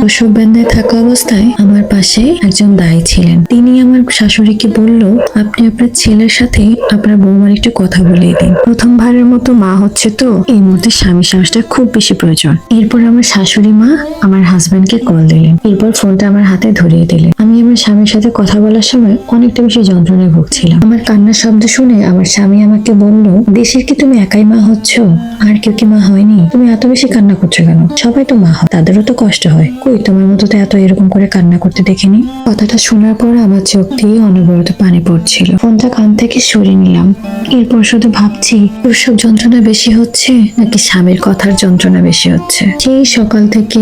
প্রসব বেন্দায় থাকা অবস্থায় আমার পাশে একজন দায়ী ছিলেন। তিনি আমার শাশুড়িকে বলল, আপনি আপনার ছেলের সাথে আপনার বৌমার একটু কথা বলিয়ে দিন। প্রথমবারের মতো মা হচ্ছে তো, এই মুহূর্তে স্বামী সাহসটা খুব বেশি প্রয়োজন। এরপর আমার শাশুড়ি মা আমার হাজবেন্ডকে কল দিলেন। এরপর ফোনটা আমার হাতে ধরিয়ে দিলেন। আমি আমার স্বামীর সাথে কথা বলার সময় অনেকটা বেশি যন্ত্রণায় ভুগছিলাম। আমার কান্নার শব্দ শুনে আমার স্বামী আমাকে বলল, দেশের কি তুমি একাই মা হচ্ছ? আর কেউ কি মা হয়নি? তুমি এত বেশি কান্না করছ কেন? সবাই তো মা হয়, তাদেরও তো কষ্ট হয়। কই? তোমার মতো তো এত এরকম করে কান্না করতে দেখিনি। কথাটা শোনার পর আমার চোখ দিয়ে অনবরত পানি পড়ছিল। ফোনটা কান থেকে সরিয়ে নিলাম। এরপর শুধু ভাবছি, প্রসব যন্ত্রণা বেশি হচ্ছে নাকি স্বামীর কথার যন্ত্রণা বেশি হচ্ছে? সেই সকাল থেকে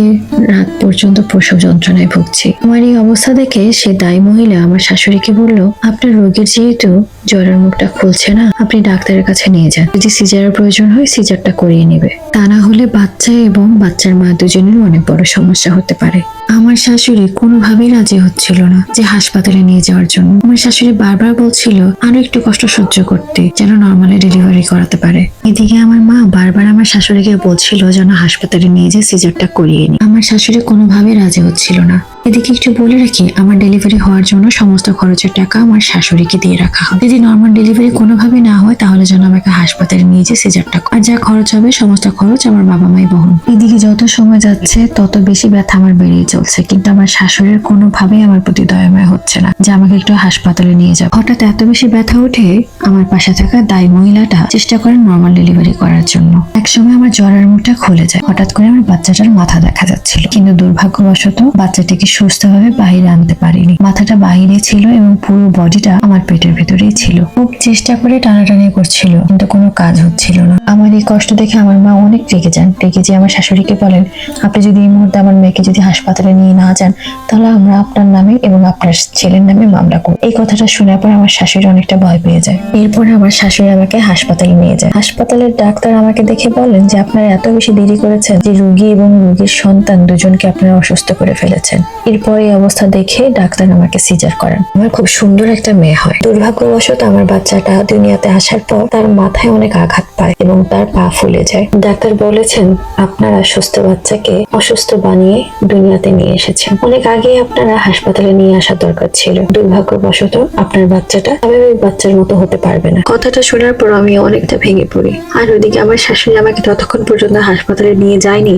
রাত পর্যন্ত প্রসব যন্ত্রণায় ভুগছি। আমার এই অবস্থা দেখে সে দায়ী মহিলা আমার শাশুড়িকে বলল, আপনার রোগীর যেহেতু জ্বরের মুখটা খুলছে না, আপনি ডাক্তারের কাছে নিয়ে যান। যদি সিজারের প্রয়োজন হয়, সিজারটা করিয়ে নেবে। তা না হলে বাচ্চা এবং বাচ্চার মা দুজনের অনেক বড় সমস্যা হতে পারে। আমার শাশুড়ি কোনোভাবেই রাজি হচ্ছিল না যে হাসপাতালে নিয়ে যাওয়ার জন্য। আমার শাশুড়ি বারবার বলছিল, আরও একটু কষ্ট সহ্য করতে, যেন নর্মালি ডেলিভারি করাতে পারে। এদিকে আমার মা বারবার আমার শাশুড়িকে বলছিল, যেন হাসপাতালে নিয়ে যে সিজারটা করিয়ে নি। আমার শাশুড়ি কোনোভাবেই রাজি হচ্ছিল না। এদিকে একটু বলে রাখি, আমার ডেলিভারি হওয়ার জন্য সমস্ত খরচের টাকা আমার শাশুড়িকে দিয়ে রাখা হবে। যদি নর্মাল ডেলিভারি কোনোভাবে না হয়, তাহলে যেন আমাকে হাসপাতালে নিয়ে যে সিজারটা আর যা খরচ হবে, সমস্ত খরচ আমার বাবা মাই বহন। এদিকে যত সময় যাচ্ছে, তত বেশি ব্যথা আমার বেড়েই চলছে। কিন্তু আমার শাশুড়ির কোনোভাবেই আমার প্রতি দয়াময় হচ্ছে না যে আমাকে একটু হাসপাতালে নিয়ে যাবে। হঠাৎ এত বেশি ব্যথা উঠে আমার পাশে থাকা দায়ী মহিলাটা চেষ্টা করেন নর্মাল ডেলিভারি করার জন্য। একসময় আমার জ্বরের মুখটা খুলে যায়। হঠাৎ করে আমার বাচ্চাটার মাথা দেখা যাচ্ছিল। কিন্তু দুর্ভাগ্যবশত বাচ্চাটিকে সুস্থভাবে বাইরে আনতে পারিনি। মাথাটা বাইরে ছিল এবং পুরো বডিটা আমার পেটের ভেতরেই ছিল। খুব চেষ্টা করে টানাটানি করছিল, কিন্তু কোনো কাজ হচ্ছিল না। আমার এই কষ্ট দেখে আমার মা অনেক রেগে যান। রেগে যে আমার শাশুড়িকে বলেন, আপনি যদি এই মুহূর্তে আমার মেয়েকে যদি হাসপাতালে নিয়ে না যান, তাহলে আমরা আপনার নামে এবং আপনার ছেলের নামে মামলা করব। এই কথাটা শোনার পর আমার শাশুড়ি অনেকটা ভয় পেয়ে যায়। এরপরে আমার শাশুড়ি আমাকে হাসপাতালে নিয়ে যায়। হাসপাতালের ডাক্তার আমাকে দেখে বলেন যে, আপনারা এত বেশি দেরি করেছেন যে রুগী এবং রুগীর সন্তান দুজনকে আপনারা অসুস্থ করে ফেলেছেন। এরপর এই অবস্থা দেখে ডাক্তার আমাকে সিজার করেন। আমার খুব সুন্দর একটা মেয়ে হয়। দুর্ভাগ্যবশত আমার বাচ্চাটা দুনিয়াতে আসার পর তার মাথায় অনেক আঘাত পায় এবং তার পা ফুলে যায়। ডাক্তার বলেছেন, আপনারা সুস্থ বাচ্চাকে অসুস্থ বানিয়ে দুনিয়াতে নিয়ে এসেছেন। অনেক আগে আপনারা হাসপাতালে নিয়ে আসার দরকার ছিল। দুর্ভাগ্যবশত আপনার বাচ্চাটা স্বাভাবিক বাচ্চার মতো হতে পারবে না। কথাটা শোনার পর আমি অনেকটা ভেঙে পড়ি। আর ওদিকে আমার শাশুড়ি আমাকে ততক্ষণ পর্যন্ত হাসপাতালে নিয়ে যায়নি।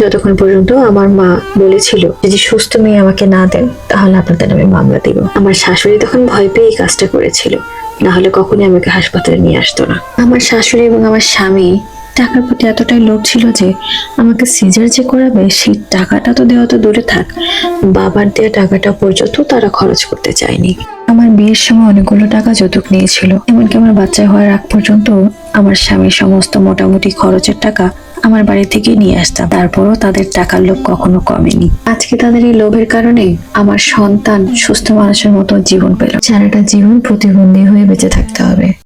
যতক্ষণ পর্যন্ত আমার মা বলেছিল যদি সুস্থ মেয়ে আমাকে না দেন, তাহলে আপনাদের নামে মামলা দিব। আমার শাশুড়ি তখন ভয় পেয়ে এই কাজটা করেছিল। না হলে কখনোই আমাকে হাসপাতালে নিয়ে আসতো না। আমার শাশুড়ি এবং আমার স্বামী টাকার প্রতি এতটাই লোভ ছিল যে আমাকে সিজার যে করাবে, সেই টাকাটা তো দেওয়া তো দূরে থাক। বাবার দেওয়া টাকাটা পর্যন্ত তারা খরচ করতে চায়নি। আমার বিয়ের সময় অনেকগুলো টাকা যৌতুক নিয়েছিল। এমনকি আমার বাচ্চা হওয়ার আগ পর্যন্ত আমার স্বামীর সমস্ত মোটামুটি খরচের টাকা আমার বাড়ি থেকে নিয়ে আসতাম। তারপরও তাদের টাকার লোভ কখনো কমেনি। আজকে তাদের এই লোভের কারণে আমার সন্তান সুস্থ মানুষের মতো জীবন পেল। সারাটা জীবন প্রতিবন্ধী হয়ে বেঁচে থাকতে হবে।